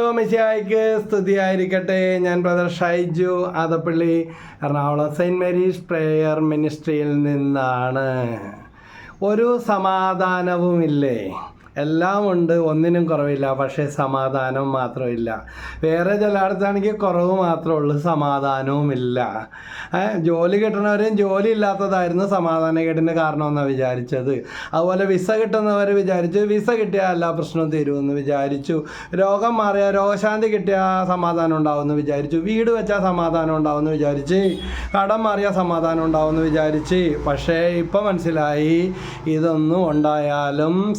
മിശിഹായിക്ക് സ്തുതിയായിരിക്കട്ടെ. ഞാൻ brother Shaiju Adappally Ernakulam saint Mary's prayer മിനിസ്ട്രിയിൽ നിന്നാണ്. ഒരു സമാധാനവുമില്ലേ? എല്ലാം ഉണ്ട് ഒന്നിനും കുറവില്ല പക്ഷേ സമാധാനം മാത്രമില്ല. വേറെ ചിലയിടത്താണെങ്കിൽ കുറവ് മാത്രമേ ഉള്ളൂ സമാധാനവും ഇല്ല. ജോലി കിട്ടണവരും ജോലി ഇല്ലാത്തതായിരുന്നു കാരണം കാരണമെന്നാണ് വിചാരിച്ചത്. അതുപോലെ വിസ കിട്ടുന്നവർ വിചാരിച്ചു വിസ കിട്ടിയാൽ എല്ലാ പ്രശ്നവും തീരുമെന്ന് വിചാരിച്ചു. രോഗം മാറിയാൽ രോഗശാന്തി കിട്ടിയാൽ സമാധാനം ഉണ്ടാവുമെന്ന് വിചാരിച്ചു. വീട് വെച്ചാൽ സമാധാനം ഉണ്ടാവുമെന്ന് വിചാരിച്ച്. കടം മാറിയാൽ സമാധാനം ഉണ്ടാവുമെന്ന് വിചാരിച്ച്. പക്ഷേ ഇപ്പം മനസ്സിലായി ഇതൊന്നും ഉണ്ടായാലും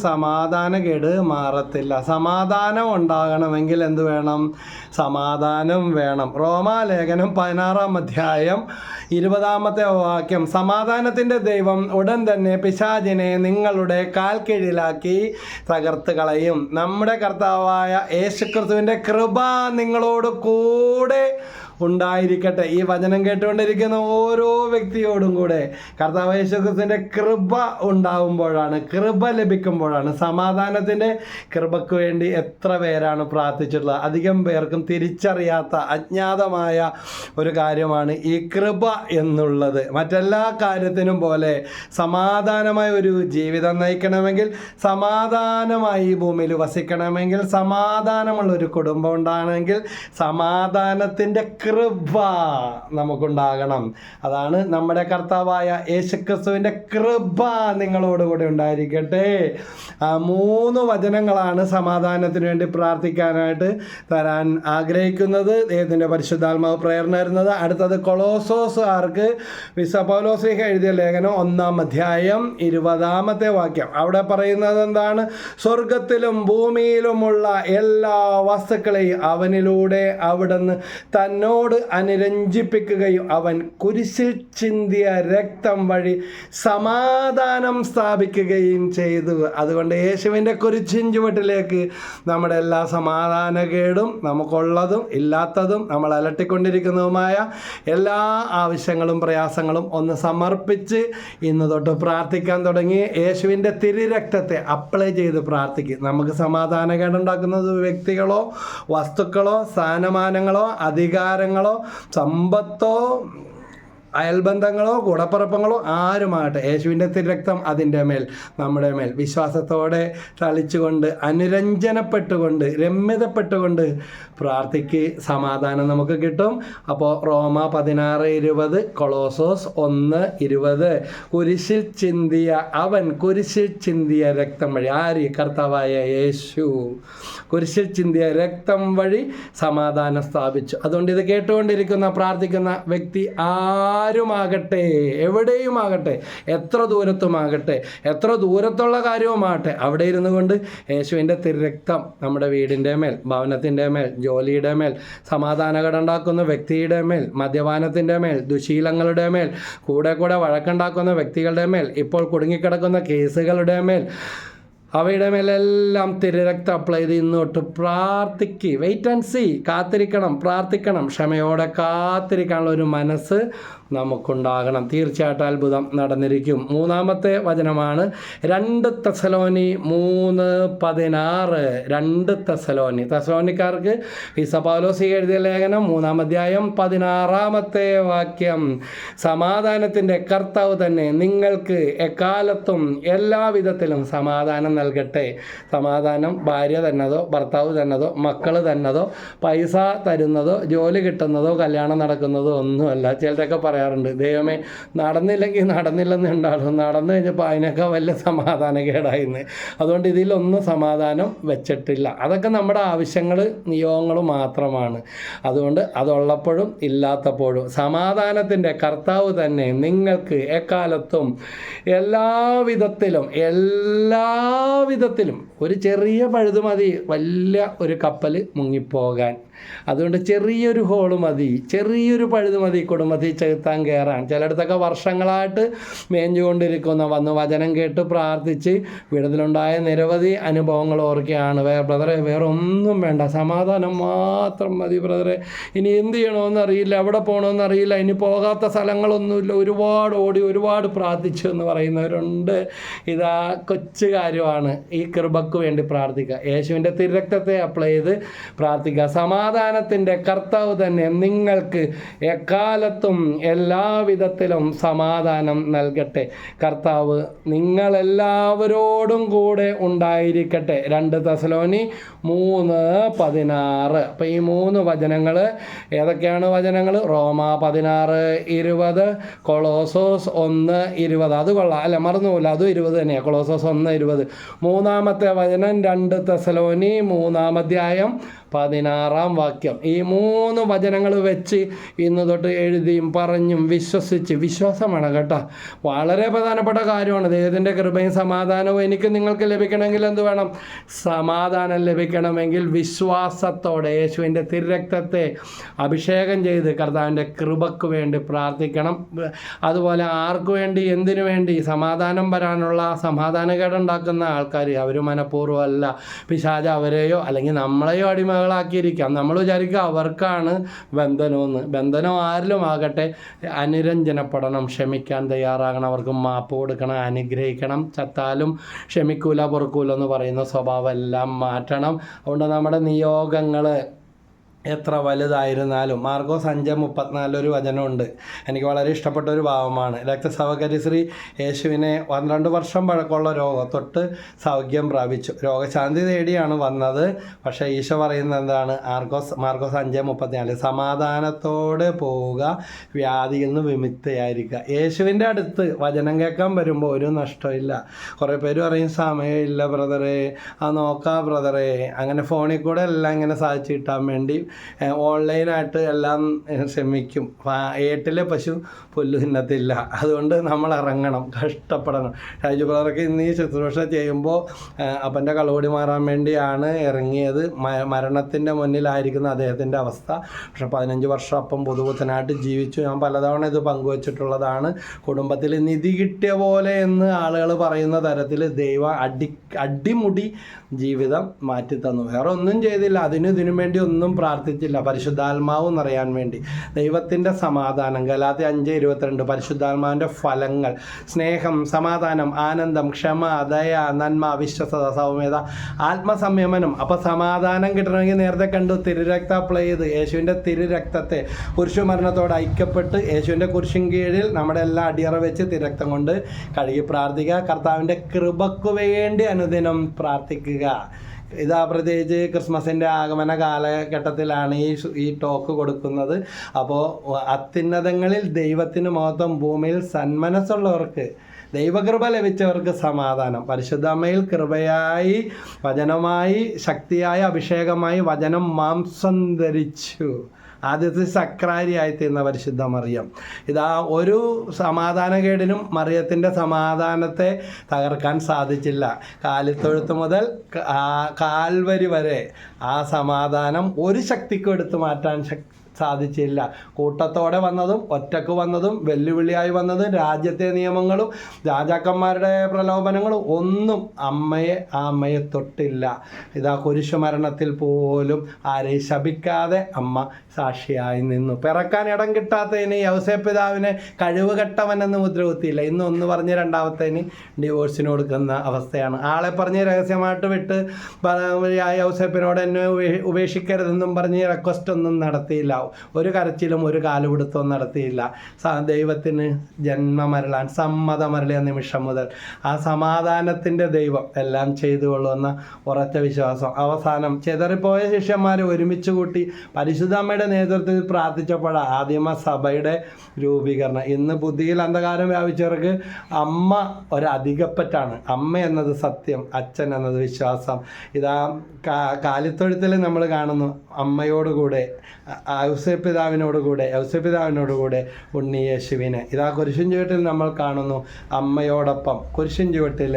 സമാധാനക്കേട് മാറത്തില്ല. സമാധാനം ഉണ്ടാകണമെങ്കിൽ എന്ത് വേണം? സമാധാനം വേണം. റോമാലേഖനം പതിനാറാം അധ്യായം ഇരുപതാമത്തെ വാക്യം. സമാധാനത്തിന്റെ ദൈവം ഉടൻ തന്നെ പിശാചിനെ നിങ്ങളുടെ കാൽ കീഴിലാക്കി തകർത്ത് കളയും നമ്മുടെ കർത്താവായ യേശുക്രിസ്തുവിന്റെ കൃപ നിങ്ങളോട് കൂടെ ഉണ്ടായിരിക്കട്ടെ. ഈ വചനം കേട്ടുകൊണ്ടിരിക്കുന്ന ഓരോ വ്യക്തിയോടും കൂടെ കർത്താവ് യേശുക്രിസ്തുവിന്റെ കൃപ ഉണ്ടാവുമ്പോഴാണ് കൃപ ലഭിക്കുമ്പോഴാണ് സമാധാനത്തിന്റെ കൃപയ്ക്ക് വേണ്ടി എത്ര പേരാണ് പ്രാർത്ഥിച്ചിട്ടുള്ളത്. അധികം പേർക്കും തിരിച്ചറിയാത്ത അജ്ഞാതമായ ഒരു കാര്യമാണ് ഈ കൃപ എന്നുള്ളത്. മറ്റെല്ലാ കാര്യത്തിനും പോലെ സമാധാനമായ ഒരു ജീവിതം നയിക്കണമെങ്കിൽ സമാധാനമായി ഈ ഭൂമിയിൽ വസിക്കണമെങ്കിൽ സമാധാനമുള്ള ഒരു കുടുംബം ഉണ്ടാകണമെങ്കിൽ സമാധാനത്തിന്റെ കൃപ നമുക്കുണ്ടാകണം. അതാണ് നമ്മുടെ കർത്താവായ യേശുക്രിസ്തുവിന്റെ കൃപ നിങ്ങളോടുകൂടെ ഉണ്ടായിരിക്കട്ടെ. മൂന്ന് വചനങ്ങളാണ് സമാധാനത്തിന് വേണ്ടി പ്രാർത്ഥിക്കാനായിട്ട് തരാൻ ആഗ്രഹിക്കുന്നത്. ദൈവത്തിന്റെ പരിശുദ്ധാത്മാവ് പ്രേരണ വരുന്നത് അടുത്തത് കൊളോസോസുകാർക്ക് വിസ പൗലോസ്ലിഹ എഴുതിയ ലേഖനം ഒന്നാം അധ്യായം ഇരുപതാമത്തെ വാക്യം. അവിടെ പറയുന്നത് എന്താണ്? സ്വർഗത്തിലും ഭൂമിയിലുമുള്ള എല്ലാ വസ്തുക്കളെയും അവനിലൂടെ അവിടുന്ന് തന്നോട് അനുരഞ്ജിപ്പിക്കുകയും അവൻ കുരിശിൽ ചിന്തിയ രക്തം വഴി സമാധാനം സ്ഥാപിക്കുകയും ചെയ്തു. അതുകൊണ്ട് യേശുവിന്റെ കുരിശിൻ ചുവട്ടിലേക്ക് നമ്മുടെ എല്ലാ സമാധാനകേടും നമുക്കുള്ളതും ഇല്ലാത്തതും നമ്മൾ അലട്ടിക്കൊണ്ടിരിക്കുന്നതുമായ എല്ലാ ആവശ്യങ്ങളും പ്രയാസങ്ങളും ഒന്ന് സമർപ്പിച്ച് ഇന്ന് തൊട്ട് പ്രാർത്ഥിക്കാൻ തുടങ്ങി. യേശുവിന്റെ തിരുരക്തത്തെ അപ്ലൈ ചെയ്ത് പ്രാർത്ഥിക്കും. നമുക്ക് സമാധാനകേടുണ്ടാക്കുന്നത് വ്യക്തികളോ വസ്തുക്കളോ സ്ഥാനമാനങ്ങളോ അധികാരങ്ങളോ സമ്പത്തോ അയൽബന്ധങ്ങളോ കൂടപ്പറപ്പങ്ങളോ ആരുമാകട്ടെ യേശുവിന്റെ തിരക്തം അതിന്റെ മേൽ നമ്മുടെ മേൽ. വിശ്വാസത്തോടെ തളിച്ചുകൊണ്ട് അനുരഞ്ജനപ്പെട്ടുകൊണ്ട് രമ്യതപ്പെട്ടുകൊണ്ട് പ്രാർത്ഥിക്ക് സമാധാനം നമുക്ക് കിട്ടും. അപ്പോൾ റോമ പതിനാറ് ഇരുപത് കൊളോസോസ് ഒന്ന് ഇരുപത്. കുരിശിൽ ചിന്തിയ അവൻ കുരിശിൽ ചിന്തിയ രക്തം വഴി. ആര്? കർത്താവായ യേശു. കുരിശിൽ ചിന്തിയ രക്തം വഴി സമാധാനം സ്ഥാപിച്ചു. അതുകൊണ്ട് ഇത് കേട്ടുകൊണ്ടിരിക്കുന്ന പ്രാർത്ഥിക്കുന്ന വ്യക്തി ആരുമാകട്ടെ? എവിടെയുമാകട്ടെ? എത്ര ദൂരത്തുമാകട്ടെ? എത്ര ദൂരത്തുള്ള കാര്യവുമാകട്ടെ? അവിടെ ഇരുന്നു കൊണ്ട് യേശുവിന്റെ തിരക്തം നമ്മുടെ വീടിന്റെ മേൽ ഭവനത്തിന്റെ മേൽ ജോലിയുടെ മേൽ സമാധാനകട ഉണ്ടാക്കുന്ന വ്യക്തിയുടെ മേൽ മദ്യപാനത്തിന്റെ മേൽ ദുശീലങ്ങളുടെ മേൽ കൂടെ കൂടെ വഴക്കുണ്ടാക്കുന്ന വ്യക്തികളുടെ മേൽ ഇപ്പോൾ കുടുങ്ങിക്കിടക്കുന്ന കേസുകളുടെ മേൽ അവയുടെ മേലെല്ലാം തിരുരക്തം അപ്ലൈ ചെയ്ത് ഇന്നോട്ട് പ്രാർത്ഥിക്ക്. വെയിറ്റ് ആൻഡ് സി കാത്തിരിക്കണം പ്രാർത്ഥിക്കണം. ക്ഷമയോടെ കാത്തിരിക്കാനുള്ള ഒരു മനസ്സ് നമുക്കുണ്ടാകണം. തീർച്ചയായിട്ടും അത്ഭുതം നടന്നിരിക്കും. മൂന്നാമത്തെ വചനമാണ് രണ്ട് തസലോനി മൂന്ന് പതിനാറ്. രണ്ട് തസലോനി. തെസലോനിക്കാർക്ക് ഈ സപാലോസി എഴുതിയ ലേഖനം മൂന്നാം അധ്യായം പതിനാറാമത്തെ വാക്യം. സമാധാനത്തിന്റെ കർത്താവ് തന്നെ നിങ്ങൾക്ക് എക്കാലത്തും എല്ലാവിധത്തിലും സമാധാനം നൽകട്ടെ. സമാധാനം ഭാര്യ തന്നതോ ഭർത്താവ് തന്നതോ മക്കൾ തന്നതോ പൈസ തരുന്നതോ ജോലി കിട്ടുന്നതോ കല്യാണം നടക്കുന്നതോ ഒന്നുമല്ല. ചിലരൊക്കെ പറയാറുണ്ട് ദൈവമേ നടന്നില്ലെങ്കിൽ നടന്നില്ലെന്ന് ഉണ്ടാകും. നടന്നു കഴിഞ്ഞപ്പോൾ അതിനൊക്കെ വലിയ സമാധാനക്കേടായിരുന്നു അതുകൊണ്ട് ഇതിലൊന്നും സമാധാനം വെച്ചിട്ടില്ല. അതൊക്കെ നമ്മുടെ ആവശ്യങ്ങൾ നിയോഗങ്ങൾ മാത്രമാണ്. അതുകൊണ്ട് അതുള്ളപ്പോഴും ഇല്ലാത്തപ്പോഴും സമാധാനത്തിന്റെ കർത്താവ് തന്നെ നിങ്ങൾക്ക് എക്കാലത്തും എല്ലാവിധത്തിലും എല്ലാവിധത്തിലും ഒരു ചെറിയ പഴുതുമതി വലിയ ഒരു കപ്പൽ മുങ്ങിപ്പോകാൻ അതുകൊണ്ട് ചെറിയൊരു ഹോൾ മതി ചെറിയൊരു പഴുത് മതി കുടുംബത്തിൽ ചെലുത്താൻ കയറാൻ ചിലയിടത്തൊക്കെ വർഷങ്ങളായിട്ട് മേഞ്ഞുകൊണ്ടിരിക്കുന്ന വന്ന് വചനം കേട്ട് പ്രാർത്ഥിച്ച് വീടത്തിലുണ്ടായ നിരവധി അനുഭവങ്ങൾ ഓർക്കുകയാണ്. വേ ബ്രദറെ വേറെ ഒന്നും വേണ്ട. സമാധാനം മാത്രം മതി ബ്രദറെ. ഇനി എന്ത് ചെയ്യണമെന്ന് അറിയില്ല എവിടെ പോകണമെന്ന് അറിയില്ല. ഇനി പോകാത്ത സ്ഥലങ്ങളൊന്നുമില്ല. ഒരുപാട് ഓടി ഒരുപാട് പ്രാർത്ഥിച്ചു എന്ന് പറയുന്നവരുണ്ട്. ഇതാ കൊച്ചു കാര്യമാണ്. ഈ കൃപക്ക് വേണ്ടി പ്രാർത്ഥിക്കുക. യേശുവിന്റെ തിരക്തത്തെ അപ്ലൈ ചെയ്ത് പ്രാർത്ഥിക്കുക. സമാധാനത്തിന്റെ കർത്താവ് തന്നെ നിങ്ങൾക്ക് എക്കാലത്തും എല്ലാവിധത്തിലും സമാധാനം നൽകട്ടെ. കർത്താവ് നിങ്ങളെല്ലാവരോടും കൂടെ ഉണ്ടായിരിക്കട്ടെ. രണ്ട് തസലോനി മൂന്ന് പതിനാറ്. അപ്പം ഈ മൂന്ന് വചനങ്ങൾ ഏതൊക്കെയാണ് വചനങ്ങൾ റോമ പതിനാറ് ഇരുപത് കൊളോസോസ് ഒന്ന് ഇരുപത്. അത് കൊള്ളാം. അല്ല മറന്നുപോല അതും ഇരുപത് തന്നെയാണ് കൊളോസോസ് ഒന്ന് ഇരുപത്. മൂന്നാമത്തെ വചനം രണ്ട് തെസലോനി മൂന്നാം അധ്യായം പതിനാറാം വാക്യം. ഈ മൂന്ന് വചനങ്ങൾ വെച്ച് ഇന്ന് തൊട്ട് എഴുതിയും പറഞ്ഞും വിശ്വസിച്ച് വിശ്വാസമാണ് കേട്ടോ. വളരെ പ്രധാനപ്പെട്ട കാര്യമാണ്. ദൈവത്തിന്റെ കൃപയും സമാധാനവും എനിക്ക് നിങ്ങൾക്ക് ലഭിക്കണമെങ്കിൽ എന്ത് വേണം? സമാധാനം ലഭിക്കണമെങ്കിൽ വിശ്വാസത്തോടെ യേശുവിന്റെ തിരക്തത്തെ അഭിഷേകം ചെയ്ത് കർത്താവിന്റെ കൃപക്ക് വേണ്ടി പ്രാർത്ഥിക്കണം. അതുപോലെ ആർക്കു വേണ്ടി എന്തിനു വേണ്ടി? സമാധാനം വരാനുള്ള സമാധാനകേടുണ്ടാക്കുന്ന ആൾക്കാർ അവർ മനഃപൂർവമല്ല. പിശാജ അവരെയോ അല്ലെങ്കിൽ നമ്മളെയോ അടിമകളാക്കിയിരിക്കാം നമ്മൾ വിചാരിക്കുക അവർക്കാണ് ബന്ധനമെന്ന്. ബന്ധനം ആരിലും ആകട്ടെ അനുരഞ്ജനപ്പെടണം ക്ഷമിക്കാൻ തയ്യാറാകണം അവർക്ക് മാപ്പ് കൊടുക്കണം അനുഗ്രഹിക്കണം. ചത്താലും ക്ഷമിക്കൂല പൊറുക്കൂല എന്ന് പറയുന്ന സ്വഭാവം എല്ലാം മാറ്റണം. അതുകൊണ്ട് നമ്മുടെ നിയോഗങ്ങൾ എത്ര വലുതായിരുന്നാലും. മാർഗോസ് അഞ്ച് മുപ്പത്തിനാലൊരു വചനമുണ്ട്. എനിക്ക് വളരെ ഇഷ്ടപ്പെട്ട ഒരു ഭാവമാണ്. രക്തസൗകര്യശ്രീ യേശുവിനെ പന്ത്രണ്ട് വർഷം പഴക്കമുള്ള രോഗം തൊട്ട് സൗഖ്യം പ്രാപിച്ചു. രോഗശാന്തി തേടിയാണ് വന്നത്. പക്ഷേ ഈശോ പറയുന്നത് എന്താണ്? ആർഗോസ് മാർഗോസ് അഞ്ച് മുപ്പത്തിനാല്. സമാധാനത്തോടെ പോവുക വ്യാധിയിൽ നിന്ന് വിമുക്തയായിരിക്കുക. യേശുവിന്റെ അടുത്ത് വചനം കേൾക്കാൻ വരുമ്പോൾ ഒരു നഷ്ടമില്ല കുറേ പേര് പറയും സമയമില്ല ബ്രദറേ. ആ നോക്കാം ബ്രദറേ. അങ്ങനെ ഫോണിൽ കൂടെ എല്ലാം ഇങ്ങനെ സാധിച്ചു കിട്ടാൻ വേണ്ടി ഓൺലൈനായിട്ട് എല്ലാം ശ്രമിക്കും. ഏട്ടിലെ പശു പുല്ല് തിന്നത്തില്ല. അതുകൊണ്ട് നമ്മൾ ഇറങ്ങണം കഷ്ടപ്പെടണം. ഷൈജു ഇന്ന് ഈ ശുശ്രൂഷ ചെയ്യുമ്പോൾ അപ്പന്റെ കളോടി മാറാൻ വേണ്ടിയാണ് ഇറങ്ങിയത്. മരണത്തിന്റെ മുന്നിലായിരിക്കുന്ന അദ്ദേഹത്തിന്റെ അവസ്ഥ. പക്ഷെ പതിനഞ്ച് വർഷം അപ്പം പുതുപുത്തനായിട്ട് ജീവിച്ചു. ഞാൻ പലതവണ ഇത് പങ്കുവച്ചിട്ടുള്ളതാണ്. കുടുംബത്തിൽ നിധി കിട്ടിയ പോലെ എന്ന് ആളുകൾ പറയുന്ന തരത്തിൽ ദൈവം അടി അടിമുടി ജീവിതം മാറ്റി തന്നു വേറെ ഒന്നും ചെയ്തില്ല. അതിനും ഇതിനും വേണ്ടി ഒന്നും പ്രാർത്ഥിച്ചില്ല. പരിശുദ്ധാത്മാവ് എന്നറിയാൻ വേണ്ടി. ദൈവത്തിന്റെ സമാധാനം ഗലാത്തി അഞ്ച് ഇരുപത്തിരണ്ട്. പരിശുദ്ധാത്മാവിന്റെ ഫലങ്ങൾ സ്നേഹം സമാധാനം ആനന്ദം ക്ഷമ ദയ നന്മ വിശ്വസത സൗമ്യത ആത്മസംയമനം. അപ്പോൾ സമാധാനം കിട്ടണമെങ്കിൽ നേരത്തെ കണ്ടു തിരുരക്ത അപ്ലൈ ചെയ്ത്. യേശുവിന്റെ തിരുരക്തത്തെ കുരിശുമരണത്തോട് ഐക്യപ്പെട്ട് യേശുവിന്റെ കുരിശിൻ കീഴിൽ നമ്മുടെ എല്ലാ അടിയറ വെച്ച് തിരക്തം കൊണ്ട് കഴുകി പ്രാർത്ഥിക്കുക. കർത്താവിന്റെ കൃപക്കു വേണ്ടി അനുദിനം പ്രാർത്ഥിക്കുക. ഇതാ പ്രത്യേകിച്ച് ക്രിസ്മസിന്റെ ആഗമന കാലഘട്ടത്തിലാണ് ഈ ഈ ടോക്ക് കൊടുക്കുന്നത്. അപ്പോൾ അത്യുന്നതങ്ങളിൽ ദൈവത്തിന് മഹത്വം ഭൂമിയിൽ സന്മനസ്സുള്ളവർക്ക് ദൈവകൃപ ലഭിച്ചവർക്ക് സമാധാനം. പരിശുദ്ധമ്മയിൽ കൃപയായി വചനമായി ശക്തിയായ അഭിഷേകമായി വചനം മാംസം ധരിച്ചു. ആദ്യത്തെ സക്രാരി തീർന്ന പരിശുദ്ധ മറിയം. ഇതാ ഒരു സമാധാനകേടിനും മറിയത്തിന്റെ സമാധാനത്തെ തകർക്കാൻ സാധിച്ചില്ല. കാലിത്തൊഴുത്ത് മുതൽ കാൽവരി വരെ ആ സമാധാനം ഒരു ശക്തിക്കും എടുത്തു മാറ്റാൻ ശക് സാധിച്ചില്ല. കൂട്ടത്തോടെ വന്നതും ഒറ്റയ്ക്ക് വന്നതും വെല്ലുവിളിയായി വന്നതും രാജ്യത്തെ നിയമങ്ങളും രാജാക്കന്മാരുടെ പ്രലോഭനങ്ങളും ഒന്നും അമ്മയെ ആ അമ്മയെ തൊട്ടില്ല. ഇതാ കുരിശുമരണത്തിൽ പോലും ആരെയും ശപിക്കാതെ അമ്മ സാക്ഷിയായി നിന്നു. പിറക്കാൻ ഇടം കിട്ടാത്തതിന് യൗസേപിതാവിനെ കഴിവുകെട്ടവനെന്ന് മുദ്രകുത്തിയില്ല. ഇന്ന് ഒന്ന് പറഞ്ഞ് രണ്ടാമത്തേന് ഡിവോഴ്സിന് കൊടുക്കുന്ന അവസ്ഥയാണ്. ആളെ പറഞ്ഞ് രഹസ്യമായിട്ട് വിട്ട് യൗസേപ്പിനോട് എന്നെ ഉപേ- ഉപേക്ഷിക്കരുതെന്നും പറഞ്ഞ് റിക്വസ്റ്റ് ഒന്നും നടത്തിയില്ല. ഒരു കരച്ചിലും ഒരു കാലുപിടുത്തവും നടത്തിയില്ല. ദൈവത്തിന് ജന്മമരളാൻ സമ്മതമരളിയ നിമിഷം മുതൽ. ആ സമാധാനത്തിന്റെ ദൈവം എല്ലാം ചെയ്തു കൊള്ളുന്ന ഉറച്ച വിശ്വാസം. അവസാനം ചെതറിപ്പോയ ശിഷ്യന്മാരെ ഒരുമിച്ച് കൂട്ടി പരിശുദ്ധമ്മയുടെ നേതൃത്വത്തിൽ പ്രാർത്ഥിച്ചപ്പോഴാണ് ആദിമ സഭയുടെ രൂപീകരണം. ഇന്ന് ബുദ്ധിയിൽ അന്ധകാരം വ്യാപിച്ചവർക്ക് അമ്മ ഒരധികപ്പറ്റാണ്. അമ്മ എന്നത് സത്യം അച്ഛൻ എന്നത് വിശ്വാസം. ഇതാ കാലിത്തൊഴുത്തിൽ നമ്മൾ കാണുന്നു അമ്മയോടുകൂടെ ആ ഔസപിതാവിനോട് കൂടെ ഔസപിതാവിനോട് കൂടെ ഉണ്ണി യേശുവിനെ. ഇതാ കുരിശൻ ചുവട്ടിൽ നമ്മൾ കാണുന്നു അമ്മയോടൊപ്പം. കുരിശൻ ചുവട്ടിൽ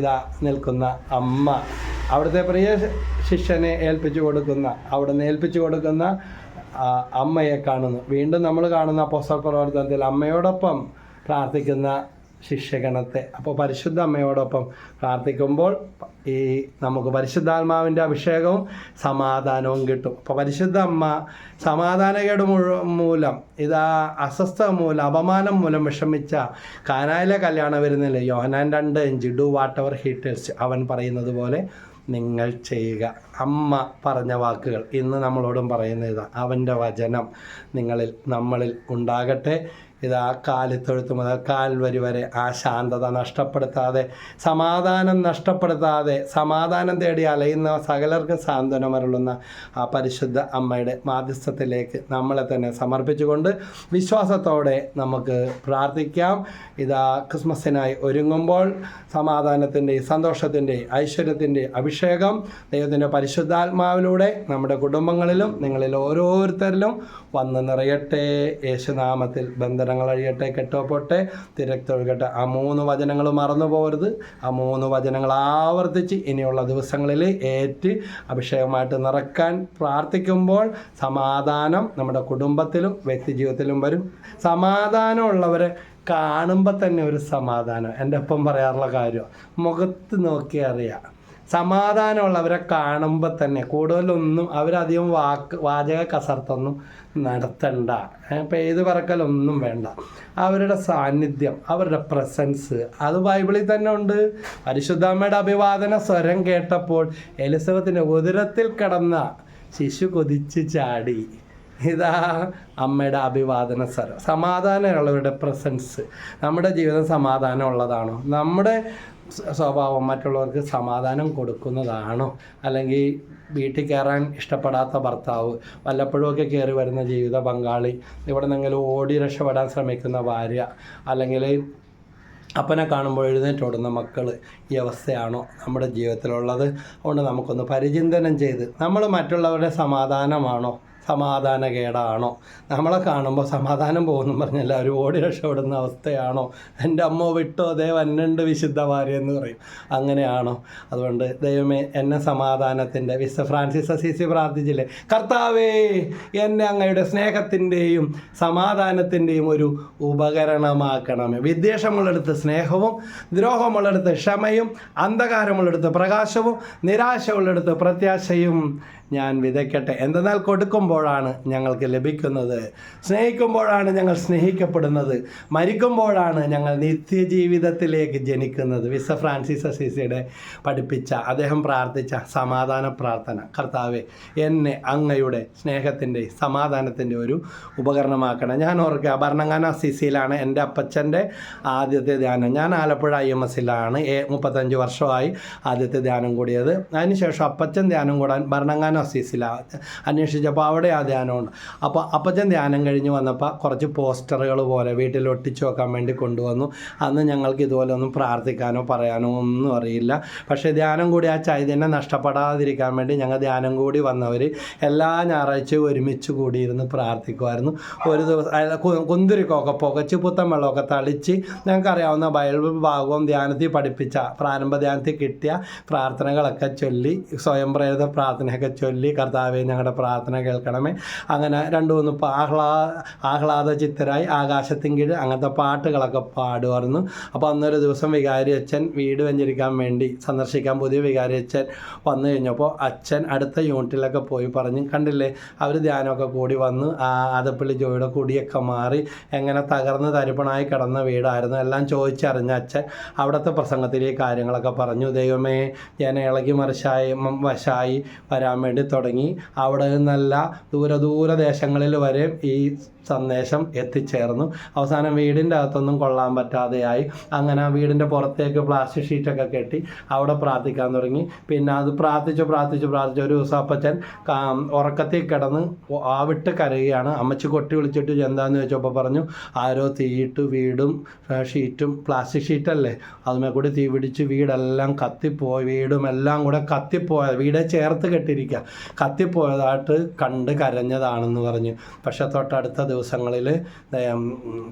ഇതാ നിൽക്കുന്ന അമ്മ. അവിടുത്തെ പ്രിയ ശിഷ്യനെ ഏൽപ്പിച്ചു കൊടുക്കുന്ന അവിടുന്ന് ഏൽപ്പിച്ചു കൊടുക്കുന്ന അമ്മയെ കാണുന്നു. വീണ്ടും നമ്മൾ കാണുന്ന അപ്പോസ്തല പ്രവർത്തനത്തിൽ അമ്മയോടൊപ്പം പ്രാർത്ഥിക്കുന്ന ശിഷ്യഗണത്തെ അപ്പോൾ പരിശുദ്ധ അമ്മയോടൊപ്പം പ്രാർത്ഥിക്കുമ്പോൾ ഈ നമുക്ക് പരിശുദ്ധാത്മാവിന്റെ അഭിഷേകവും സമാധാനവും കിട്ടും. അപ്പോൾ പരിശുദ്ധ അമ്മ സമാധാനകേട് മൂലം ഇതാ അസ്വസ്ഥ മൂലം അപമാനം മൂലം വിഷമിച്ച കാനായിലെ കല്യാണം വരുന്നില്ല? യോഹനാൻ രണ്ട് ഇഞ്ച് ഡു വാട്ട് അവർ ഹീറ്റേഴ്സ് അവൻ പറയുന്നത് പോലെ നിങ്ങൾ ചെയ്യുക. അമ്മ പറഞ്ഞ വാക്കുകൾ ഇന്ന് നമ്മളോടും പറയുന്ന ഇതാ അവന്റെ വചനം നിങ്ങളിൽ നമ്മളിൽ ഉണ്ടാകട്ടെ. ഇതാ കാലിത്തൊഴുത്ത് മുതൽ കാൽവരി വരെ ആ ശാന്തത നഷ്ടപ്പെടുത്താതെ സമാധാനം നഷ്ടപ്പെടുത്താതെ സമാധാനം തേടി അലയുന്ന സകലർക്കും സാന്ത്വനമരുളുന്ന ആ പരിശുദ്ധ അമ്മയുടെ മാധ്യസ്ഥത്തിലേക്ക് നമ്മളെ തന്നെ സമർപ്പിച്ചുകൊണ്ട് വിശ്വാസത്തോടെ നമുക്ക് പ്രാർത്ഥിക്കാം. ഇതാ ക്രിസ്മസിനായി ഒരുങ്ങുമ്പോൾ സമാധാനത്തിന്റെ സന്തോഷത്തിന്റെ ഐശ്വര്യത്തിന്റെ അഭിഷേകം ദൈവത്തിന്റെ പരിശുദ്ധാത്മാവിലൂടെ നമ്മുടെ കുടുംബങ്ങളിലും നിങ്ങളിൽ ഓരോരുത്തരിലും വന്ന് നിറയട്ടെ. യേശുനാമത്തിൽ ബന്ധനങ്ങൾ അഴിയട്ടെ കെട്ടോപ്പോട്ടെ തിരക്കൊഴുകട്ടെ. ആ മൂന്ന് വചനങ്ങൾ മറന്നു പോകരുത് ആ മൂന്ന് വചനങ്ങൾ ആവർത്തിച്ച് ഇനിയുള്ള ദിവസങ്ങളിൽ ഏറ്റ് അഭിഷേകമായിട്ട് നിറക്കാൻ പ്രാർത്ഥിക്കുമ്പോൾ സമാധാനം നമ്മുടെ കുടുംബത്തിലും വ്യക്തി ജീവിതത്തിലും വരും. സമാധാനമുള്ളവരെ കാണുമ്പോൾ തന്നെ ഒരു സമാധാനം. എന്റെ ഒപ്പം പറയാറുള്ള കാര്യം മുഖത്ത് നോക്കി അറിയാം സമാധാനമുള്ളവരെ കാണുമ്പോൾ തന്നെ കൂടുതലൊന്നും അവരധികം വാക്ക് വാചക കസർത്തൊന്നും നടത്തണ്ട. ഇപ്പം ഏത് പറക്കലൊന്നും വേണ്ട. അവരുടെ സാന്നിധ്യം അവരുടെ പ്രസൻസ് അത് ബൈബിളിൽ തന്നെ ഉണ്ട്. പരിശുദ്ധാമ്മയുടെ അഭിവാദന സ്വരം കേട്ടപ്പോൾ എലിസബത്തിന്റെ ഉദരത്തിൽ കിടന്ന ശിശു കൊതിച്ച് ചാടി. ഇതാ അമ്മയുടെ അഭിവാദന സ്വരം. സമാധാനമുള്ളവരുടെ പ്രസൻസ്. നമ്മുടെ ജീവിതം സമാധാനമുള്ളതാണോ? നമ്മുടെ സ്വഭാവം മറ്റുള്ളവർക്ക് സമാധാനം കൊടുക്കുന്നതാണോ? അല്ലെങ്കിൽ വീട്ടിൽ കയറാൻ ഇഷ്ടപ്പെടാത്ത ഭർത്താവ് വല്ലപ്പോഴുമൊക്കെ കയറി വരുന്ന ജീവിത പങ്കാളി ഇവിടെ നിന്നെങ്കിലും ഓടി രക്ഷപ്പെടാൻ ശ്രമിക്കുന്ന ഭാര്യ അല്ലെങ്കിൽ അപ്പനെ കാണുമ്പോൾ എഴുന്നേറ്റോടുന്ന മക്കൾ ഈ അവസ്ഥയാണോ നമ്മുടെ ജീവിതത്തിലുള്ളത്? അതുകൊണ്ട് നമുക്കൊന്ന് പരിചിന്തനം ചെയ്ത് നമ്മൾ മറ്റുള്ളവരുടെ സമാധാനമാണോ? സമാധാനകേടാണോ? നമ്മളെ കാണുമ്പോൾ സമാധാനം പോകുന്നു പറഞ്ഞ എല്ലാവരും ഓടി രക്ഷപ്പെടുന്ന അവസ്ഥയാണോ? എന്റെ അമ്മ വിട്ടോ? ദേ വന്നുണ്ട് വിശുദ്ധ ഭാര്യ എന്ന് പറയും. അങ്ങനെയാണോ? അതുകൊണ്ട് ദൈവമേ എന്നെ സമാധാനത്തിന്റെ വിശുദ്ധ ഫ്രാൻസിസ് അസീസി പ്രാർത്ഥിച്ചില്ലേ? കർത്താവേ എന്നെ അങ്ങയുടെ സ്നേഹത്തിന്റെയും സമാധാനത്തിന്റെയും ഒരു ഉപകരണമാക്കണമേ. വിദ്വേഷമുള്ളടുത്ത് സ്നേഹവും ദ്രോഹമുള്ളടുത്ത് ക്ഷമയും അന്ധകാരമുള്ളടുത്ത് പ്രകാശവും നിരാശ നിരാശയുള്ളിടത്ത് പ്രത്യാശയും ഞാൻ വിതയ്ക്കട്ടെ. എന്തെന്നാൽ കൊടുക്കുമ്പോഴാണ് ഞങ്ങൾക്ക് ലഭിക്കുന്നത്. സ്നേഹിക്കുമ്പോഴാണ് ഞങ്ങൾ സ്നേഹിക്കപ്പെടുന്നത്. മരിക്കുമ്പോഴാണ് ഞങ്ങൾ നിത്യജീവിതത്തിലേക്ക് ജനിക്കുന്നത്. വിസ ഫ്രാൻസിസ് അസീസിയുടെ പഠിപ്പിച്ച അദ്ദേഹം പ്രാർത്ഥിച്ച സമാധാന പ്രാർത്ഥന. കർത്താവെ എന്നെ അങ്ങയുടെ സ്നേഹത്തിന്റെ സമാധാനത്തിന്റെ ഒരു ഉപകരണമാക്കണം. ഞാൻ ഓർക്കുക ഭരണങ്ങാന അസീസിയിലാണ് എന്റെ അപ്പച്ചന്റെ ആദ്യത്തെ ധ്യാനം. ഞാൻ ആലപ്പുഴ ഐ എം എസിലാണ് മുപ്പത്തഞ്ച് വർഷമായി ആദ്യത്തെ ധ്യാനം കൂടിയത്. അതിനുശേഷം അപ്പച്ചൻ ധ്യാനം കൂടാൻ ഭരണങ്ങാന അസീസിലാണ് അന്വേഷിച്ചപ്പോൾ അവിടെ ആ ധ്യാനമുണ്ട്. അപ്പോൾ അപ്പച്ചൻ ധ്യാനം കഴിഞ്ഞ് വന്നപ്പോൾ കുറച്ച് പോസ്റ്ററുകൾ പോലെ വീട്ടിൽ ഒട്ടിച്ചു വെക്കാൻ വേണ്ടി കൊണ്ടുവന്നു. അന്ന് ഞങ്ങൾക്ക് ഇതുപോലെ ഒന്നും പ്രാർത്ഥിക്കാനോ പറയാനോ ഒന്നും അറിയില്ല. പക്ഷേ ധ്യാനം കൂടി ആ ചൈതന്യം നഷ്ടപ്പെടാതിരിക്കാൻ വേണ്ടി ഞങ്ങൾ ധ്യാനം കൂടി വന്നവർ എല്ലാ ഞായറാഴ്ചയും ഒരുമിച്ച് കൂടിയിരുന്ന് പ്രാർത്ഥിക്കുമായിരുന്നു. ഒരു ദിവസം കുന്തിരിക്കൊക്കെ പുകച്ച് പുത്തൻ വെള്ളമൊക്കെ തളിച്ച് ഞങ്ങൾക്കറിയാവുന്ന ബൈബിൾ ഭാഗവും ധ്യാനത്തിൽ പഠിപ്പിച്ച പ്രാരംഭ ധ്യാനത്തിൽ കിട്ടിയ പ്രാർത്ഥനകളൊക്കെ ചൊല്ലി സ്വയംപ്രേരിത പ്രാർത്ഥനയൊക്കെ ചൊല്ലി കർത്താവെ ഞങ്ങളുടെ പ്രാർത്ഥന കേൾക്കണമേ. അങ്ങനെ രണ്ടു മൂന്ന് ആഹ്ലാ ആഹ്ലാദ ചിത്തരായി ആകാശത്തിൻ കീഴ് അങ്ങനത്തെ പാട്ടുകളൊക്കെ പാടുമായിരുന്നു. അപ്പോൾ അന്നൊരു ദിവസം വികാരി അച്ഛൻ വീട് വെഞ്ചരിക്കാൻ വേണ്ടി സന്ദർശിക്കാൻ പുതിയ വികാരി അച്ഛൻ വന്നു കഴിഞ്ഞപ്പോൾ അച്ഛൻ അടുത്ത യൂണിറ്റിലൊക്കെ പോയി പറഞ്ഞു കണ്ടില്ലേ അവർ ധ്യാനമൊക്കെ കൂടി വന്ന് ആ അതപ്പള്ളി ജോയുടെ കുടിയൊക്കെ മാറി എങ്ങനെ തകർന്ന് തരിപ്പണായി കിടന്ന വീടായിരുന്നു. എല്ലാം ചോദിച്ചറിഞ്ഞ അച്ഛൻ അവിടുത്തെ പ്രസംഗത്തിലെ കാര്യങ്ങളൊക്കെ പറഞ്ഞു ദൈവമേ ഞാൻ ഇളകി മറിച്ചായി വശായി വരാൻ വേണ്ടി തുടങ്ങി. അവിടെ നിന്നല്ല ദൂര ദൂര ദേശങ്ങളിൽ വരെ ഈ സന്ദേശം എത്തിച്ചേർന്നു. അവസാനം വീടിന്റെ അകത്തൊന്നും കൊള്ളാൻ പറ്റാതെയായി. അങ്ങനെ ആ വീടിന്റെ പുറത്തേക്ക് പ്ലാസ്റ്റിക് ഷീറ്റൊക്കെ കെട്ടി അവിടെ പ്രാർത്ഥിക്കാൻ തുടങ്ങി. പിന്നെ അത് പ്രാർത്ഥിച്ചു പ്രാർത്ഥിച്ചു പ്രാർത്ഥിച്ചു. ഒരു ദിവസം അപ്പച്ചൻ ഉറക്കത്തിൽ കിടന്ന് ആവിട്ട് കരയുകയാണ്. അമ്മച്ചി കൊട്ടി വിളിച്ചിട്ട് എന്താന്ന് ചോദിച്ചപ്പോൾ പറഞ്ഞു ആരോ തീയിട്ട് വീടും ഷീറ്റും പ്ലാസ്റ്റിക് ഷീറ്റല്ലേ അതുമേ കൂടി തീ പിടിച്ച് വീടെല്ലാം കത്തിപ്പോയി വീടും എല്ലാം കൂടെ കത്തിപ്പോയ വീടെ ചേർത്ത് കെട്ടിയിരിക്കുക കത്തിപ്പോയതായിട്ട് കണ്ട് കരഞ്ഞതാണെന്ന് പറഞ്ഞു. പക്ഷെ തൊട്ടടുത്ത ദിവസങ്ങളിൽ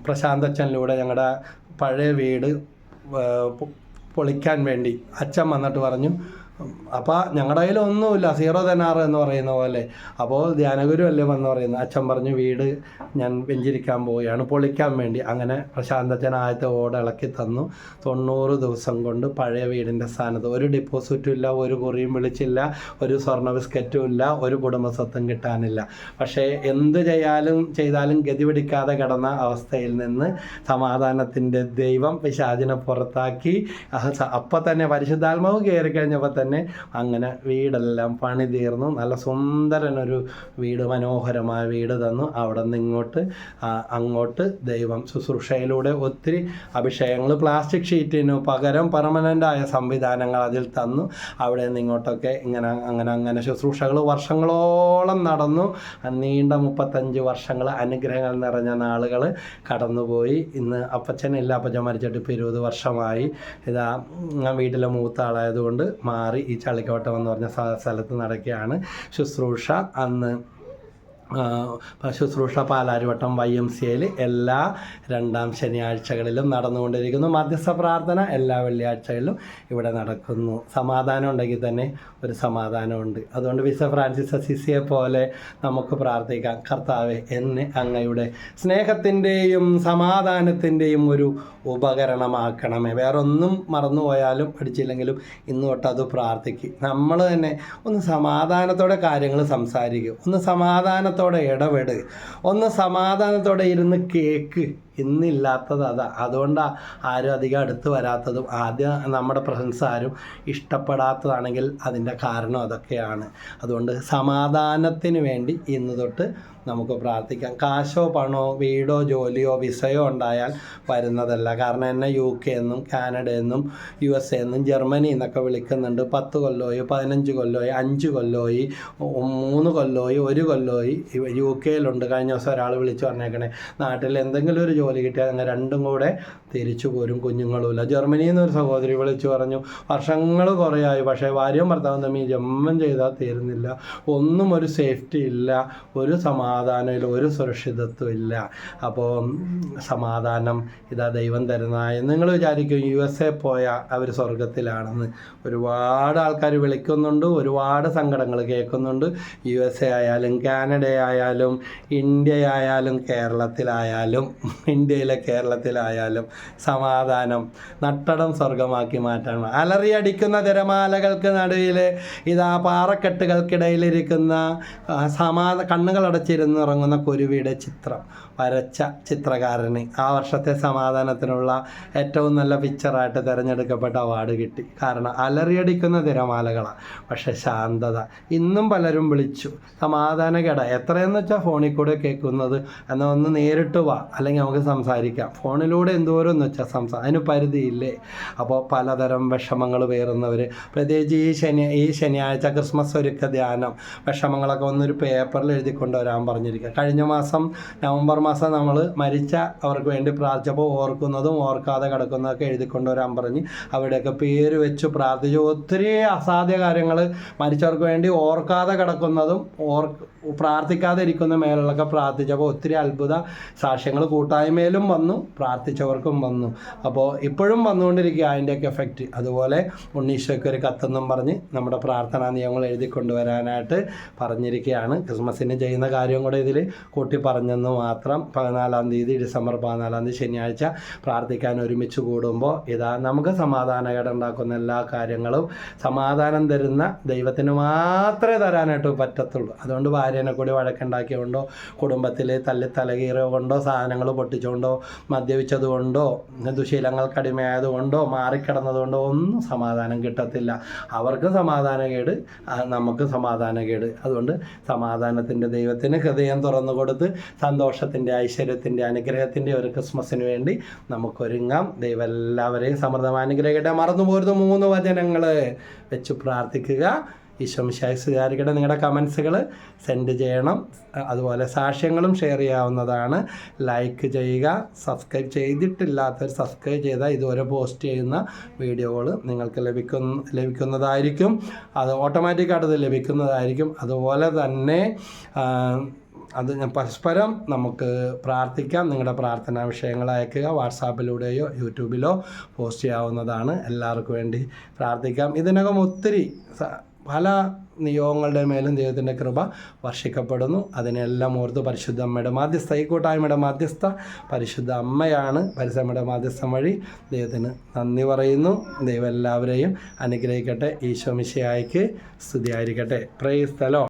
പ്രശാന്തച്ഛനിലൂടെ ഞങ്ങളുടെ പഴയ വീട് പൊളിക്കാൻ വേണ്ടി അച്ഛൻ വന്നിട്ട് പറഞ്ഞു അപ്പോൾ ഞങ്ങളുടെ കയ്യിൽ ഒന്നുമില്ല. സീറോ തെനാറ് എന്ന് പറയുന്ന പോലെ. അപ്പോൾ ധ്യാനഗുരു അല്ലേ വന്ന് പറയുന്നത്? അച്ഛൻ പറഞ്ഞു വീട് ഞാൻ വെഞ്ചിരിക്കാൻ പോവുകയാണ്. പൊളിക്കാൻ വേണ്ടി. അങ്ങനെ പ്രശാന്തച്ഛൻ ആദ്യത്തെ ഓട് ഇളക്കി തന്നു. തൊണ്ണൂറ് ദിവസം കൊണ്ട് പഴയ വീടിന്റെ സ്ഥാനത്ത് ഒരു ഡിപ്പോസിറ്റും ഇല്ല ഒരു കുറിയും വിളിച്ചില്ല ഒരു സ്വർണ ബിസ്ക്കറ്റും ഇല്ല ഒരു കുടുംബസ്വത്തും കിട്ടാനില്ല. പക്ഷേ എന്ത് ചെയ്യാലും ചെയ്താലും ഗതി പിടിക്കാതെ കിടന്ന അവസ്ഥയിൽ നിന്ന് സമാധാനത്തിന്റെ ദൈവം പിശാചിനെ പുറത്താക്കി. അപ്പം തന്നെ പരിശുദ്ധാത്മാവ് കയറി കഴിഞ്ഞപ്പോൾ തന്നെ അങ്ങനെ വീടെല്ലാം പണി തീർന്നു. നല്ല സുന്ദരനൊരു വീട് മനോഹരമായ വീട് തന്നു. അവിടെ നിന്ന് ഇങ്ങോട്ട് അങ്ങോട്ട് ദൈവം ശുശ്രൂഷയിലൂടെ ഒത്തിരി അഭിഷേകങ്ങൾ പ്ലാസ്റ്റിക് ഷീറ്റിന് പകരം പെർമനന്റായ സംവിധാനങ്ങൾ അതിൽ തന്നു. അവിടെ നിന്ന് ഇങ്ങോട്ടൊക്കെ ഇങ്ങനെ അങ്ങനെ അങ്ങനെ ശുശ്രൂഷകൾ വർഷങ്ങളോളം നടന്നു. നീണ്ട മുപ്പത്തഞ്ച് വർഷങ്ങൾ അനുഗ്രഹങ്ങൾ നിറഞ്ഞ നാളുകൾ കടന്നുപോയി. ഇന്ന് അപ്പച്ചനില്ല അപ്പച്ചൻ മരിച്ചിട്ട് ഇപ്പോൾ ഇരുപത് വർഷമായി. ഇതാ വീട്ടിലെ മൂത്ത ആളായതുകൊണ്ട് മാറി ഈ ചള്ളിക്കോട്ടം എന്ന് പറഞ്ഞ സ്ഥ- സ്ഥലത്ത് നടക്കുകയാണ്. ശുശ്രൂഷ അന്ന് ശുശ്രൂഷ പാലാരിവട്ടം വൈ എം സി എയിൽ എല്ലാ രണ്ടാം ശനിയാഴ്ചകളിലും നടന്നുകൊണ്ടിരിക്കുന്നു. മധ്യസ്ഥ പ്രാർത്ഥന എല്ലാ വെള്ളിയാഴ്ചകളിലും ഇവിടെ നടക്കുന്നു. സമാധാനം ഉണ്ടെങ്കിൽ തന്നെ ഒരു സമാധാനമുണ്ട്. അതുകൊണ്ട് വിസ ഫ്രാൻസിസ് അസിസിയെ പോലെ നമുക്ക് പ്രാർത്ഥിക്കാം. കർത്താവെ എന്നെ അങ്ങയുടെ സ്നേഹത്തിന്റെയും സമാധാനത്തിന്റെയും ഒരു ഉപകരണമാക്കണമേ. വേറൊന്നും മറന്നുപോയാലും പഠിച്ചില്ലെങ്കിലും ഇന്ന് തൊട്ട് അത് പ്രാർത്ഥിക്കും. നമ്മൾ തന്നെ ഒന്ന് സമാധാനത്തോടെ കാര്യങ്ങൾ സംസാരിക്കും. ഒന്ന് സമാധാനത്തോടെ ഇടപെട്. ഒന്ന് സമാധാനത്തോടെ ഇരുന്ന് കേക്ക്. ഇന്നില്ലാത്തത് അതാ. അതുകൊണ്ടാണ് ആരും അധികം അടുത്ത് വരാത്തതും ആദ്യം നമ്മുടെ പ്രസൻസ് ആരും ഇഷ്ടപ്പെടാത്തതാണെങ്കിൽ അതിന്റെ കാരണം അതൊക്കെയാണ്. അതുകൊണ്ട് സമാധാനത്തിന് വേണ്ടി ഇന്ന് തൊട്ട് നമുക്ക് പ്രാർത്ഥിക്കാം. കാശോ പണോ വീടോ ജോലിയോ വിസയോ ഉണ്ടായാൽ വരുന്നതല്ല. കാരണം എന്നെ യു കെ എന്നും കാനഡ എന്നും യു എസ് എ എന്നും ജർമ്മനി എന്നൊക്കെ വിളിക്കുന്നുണ്ട്. പത്ത് കൊല്ലമായി പതിനഞ്ച് കൊല്ലമായി അഞ്ച് കൊല്ലമായി മൂന്ന് കൊല്ലമായി ഒരു കൊല്ലമായി യു കെയിലുണ്ട്. കഴിഞ്ഞ ദിവസം ഒരാൾ വിളിച്ചു പറഞ്ഞേക്കണേ നാട്ടിൽ എന്തെങ്കിലും ഒരു ജോലി കിട്ടിയാൽ നിങ്ങൾ രണ്ടും കൂടെ തിരിച്ചു പോരും കുഞ്ഞുങ്ങളുമില്ല ജർമ്മനിയിൽ നിന്ന് ഒരു സഹോദരി വിളിച്ചു പറഞ്ഞു വർഷങ്ങൾ കുറേയായി പക്ഷേ ഭാര്യയും ഭർത്താവും തമ്മിൽ ജന്മം ചെയ്താൽ തീരുന്നില്ല. ഒന്നും ഒരു സേഫ്റ്റി ഇല്ല ഒരു സമാധാനമില്ല ഒരു സുരക്ഷിതത്വം ഇല്ല. അപ്പോൾ സമാധാനം ഇതാ ദൈവം തരുന്നതായി നിങ്ങൾ വിചാരിക്കും യു എസ് എ പോയ അവർ സ്വർഗത്തിലാണെന്ന് ഒരുപാട് ആൾക്കാർ വിളിക്കുന്നുണ്ട് ഒരുപാട് സങ്കടങ്ങൾ കേൾക്കുന്നുണ്ട്. യു എസ് എ ആയാലും കാനഡ ആയാലും ഇന്ത്യ ആയാലും കേരളത്തിലായാലും ഇന്ത്യയിലെ കേരളത്തിലായാലും സമാധാനം നട്ടടം സ്വർഗമാക്കി മാറ്റണം അലറിയടിക്കുന്ന തിരമാലകൾക്ക് നടുവിൽ ഇതാ പാറക്കെട്ടുകൾക്കിടയിലിരിക്കുന്ന സമാ സമാധ കണ്ണുകളടച്ചിരുന്ന് ഇറങ്ങുന്ന കുരുവിയുടെ ചിത്രം. വരച്ച ചിത്രകാരന് ആ വർഷത്തെ സമാധാനത്തിനുള്ള ഏറ്റവും നല്ല പിക്ചറായിട്ട് തിരഞ്ഞെടുക്കപ്പെട്ട അവാർഡ് കിട്ടി. കാരണം അലറിയടിക്കുന്ന തിരമാലകളാണ് പക്ഷെ ശാന്തത. ഇന്നും പലരും വിളിച്ചു. സമാധാനകേട എത്രയെന്ന് വെച്ചാൽ ഫോണിൽ കൂടെ കേൾക്കുന്നത്? എന്നാൽ ഒന്ന് നേരിട്ട് വാ. അല്ലെങ്കിൽ നമുക്ക് സംസാരിക്കാം. ഫോണിലൂടെ എന്തോരം എന്ന് വെച്ചാൽ സംസാരം അതിന് പരിധിയില്ലേ അപ്പോൾ പലതരം വിഷമങ്ങൾ പേറുന്നവർ പ്രത്യേകിച്ച് ഈ ശനി ഈ ശനിയാഴ്ച ക്രിസ്മസ് ഒരുക്ക ധ്യാനം വിഷമങ്ങളൊക്കെ ഒന്നൊരു പേപ്പറിൽ എഴുതി കൊണ്ടുവരാൻ പറഞ്ഞിരിക്കുക കഴിഞ്ഞ മാസം നവംബർ മാസം നമ്മൾ മരിച്ച അവർക്ക് വേണ്ടി പ്രാർത്ഥിച്ചപ്പോൾ ഓർക്കുന്നതും ഓർക്കാതെ കിടക്കുന്നതൊക്കെ എഴുതി കൊണ്ടുവരാൻ പറഞ്ഞ് അവിടെയൊക്കെ പേര് വെച്ച് പ്രാർത്ഥിച്ചു. ഒത്തിരി അസാധ്യ കാര്യങ്ങൾ മരിച്ചവർക്ക് വേണ്ടി ഓർക്കാതെ കിടക്കുന്നതും ഓർ പ്രാർത്ഥിക്കാതെ ഇരിക്കുന്ന മേലുള്ളൊക്കെ പ്രാർത്ഥിച്ചപ്പോൾ ഒത്തിരി അത്ഭുത സാക്ഷ്യങ്ങൾ കൂട്ടായ്മയിലും വന്നു. പ്രാർത്ഥിച്ചവർക്കും വന്നു. അപ്പോൾ ഇപ്പോഴും വന്നുകൊണ്ടിരിക്കുക അതിന്റെയൊക്കെ എഫക്റ്റ് അതുപോലെ ഉണ്ണീശോയ്ക്ക് ഒരു കത്തെന്നും പറഞ്ഞ് നമ്മുടെ പ്രാർത്ഥനാ നിയമങ്ങൾ എഴുതി കൊണ്ടുവരാനായിട്ട് പറഞ്ഞിരിക്കുകയാണ്. ക്രിസ്മസിന് ചെയ്യുന്ന കാര്യം കൂടെ ഇതിൽ കൂട്ടി പറഞ്ഞെന്ന് മാത്രം പതിനാലാം തീയതി ഡിസംബർ പതിനാലാം തീയതി ശനിയാഴ്ച പ്രാർത്ഥിക്കാൻ ഒരുമിച്ച് കൂടുമ്പോൾ ഇതാ നമുക്ക് സമാധാനകേട് ഉണ്ടാക്കുന്ന എല്ലാ കാര്യങ്ങളും സമാധാനം തരുന്ന ദൈവത്തിന് മാത്രമേ തരാനായിട്ട് പറ്റത്തുള്ളൂ. അതുകൊണ്ട് ഭാര്യനെ കൂടി വഴക്കുണ്ടാക്കിയതുകൊണ്ടോ കുടുംബത്തിൽ തല്ലി തലകീറുകൊണ്ടോ സാധനങ്ങൾ പൊട്ടിച്ചുകൊണ്ടോ മദ്യപിച്ചത് കൊണ്ടോ ദുശീലങ്ങൾക്ക് അടിമയായത് കൊണ്ടോ മാറിക്കിടന്നത് കൊണ്ടോ ഒന്നും സമാധാനം കിട്ടത്തില്ല. അവർക്ക് സമാധാനകേട് ആ, നമുക്ക് സമാധാനകേട്. അതുകൊണ്ട് സമാധാനത്തിന്റെ ദൈവത്തിന് ഹൃദയം തുറന്നു കൊടുത്ത് സന്തോഷത്തിന്റെ ഐശ്വര്യത്തിന്റെ അനുഗ്രഹത്തിന്റെ ഒരു ക്രിസ്മസിന് വേണ്ടി നമുക്കൊരുങ്ങാം. ദൈവം എല്ലാവരെയും സമൃദ്ധമായി അനുഗ്രഹിക്കട്ടെ മറന്നു പോരുന്ന മൂന്ന് വചനങ്ങൾ വെച്ച് പ്രാർത്ഥിക്കുക. ഈശോമിശായി സ്വീകരിക്കട്ടെ നിങ്ങളുടെ കമൻസുകൾ സെൻഡ് ചെയ്യണം. അതുപോലെ സാക്ഷ്യങ്ങളും ഷെയർ ചെയ്യാവുന്നതാണ്. ലൈക്ക് ചെയ്യുക. സബ്സ്ക്രൈബ് ചെയ്തിട്ടില്ലാത്തവർ സബ്സ്ക്രൈബ് ചെയ്താൽ ഇതുവരെ പോസ്റ്റ് ചെയ്യുന്ന വീഡിയോകൾ നിങ്ങൾക്ക് ലഭിക്കുന്ന ലഭിക്കുന്നതായിരിക്കും. അത് ഓട്ടോമാറ്റിക്കായിട്ട് ലഭിക്കുന്നതായിരിക്കും. അതുപോലെ തന്നെ അത് പരസ്പരം നമുക്ക് പ്രാർത്ഥിക്കാം. നിങ്ങളുടെ പ്രാർത്ഥനാ വിഷയങ്ങൾ അയക്കുക. വാട്സാപ്പിലൂടെയോ യൂട്യൂബിലോ പോസ്റ്റ് ചെയ്യാവുന്നതാണ്. എല്ലാവർക്കും വേണ്ടി പ്രാർത്ഥിക്കാം. ഇതിനകം ഒത്തിരി പല നിയോഗങ്ങളുടെ മേലും ദൈവത്തിന്റെ കൃപ വർഷിക്കപ്പെടുന്നു. അതിനെല്ലാം ഓർത്ത് പരിശുദ്ധ അമ്മയുടെ മാധ്യസ്ഥ ഈ കൂട്ടായ്മയുടെ മാധ്യസ്ഥ പരിശുദ്ധ അമ്മയാണ് പരിശുദ്ധമ്മയുടെ മാധ്യസ്ഥം വഴി ദൈവത്തിന് നന്ദി പറയുന്നു. ദൈവം എല്ലാവരെയും അനുഗ്രഹിക്കട്ടെ. ഈശോ മിശയായിക്ക് സ്തുതിയായിരിക്കട്ടെ. പ്രൈസ് തലോ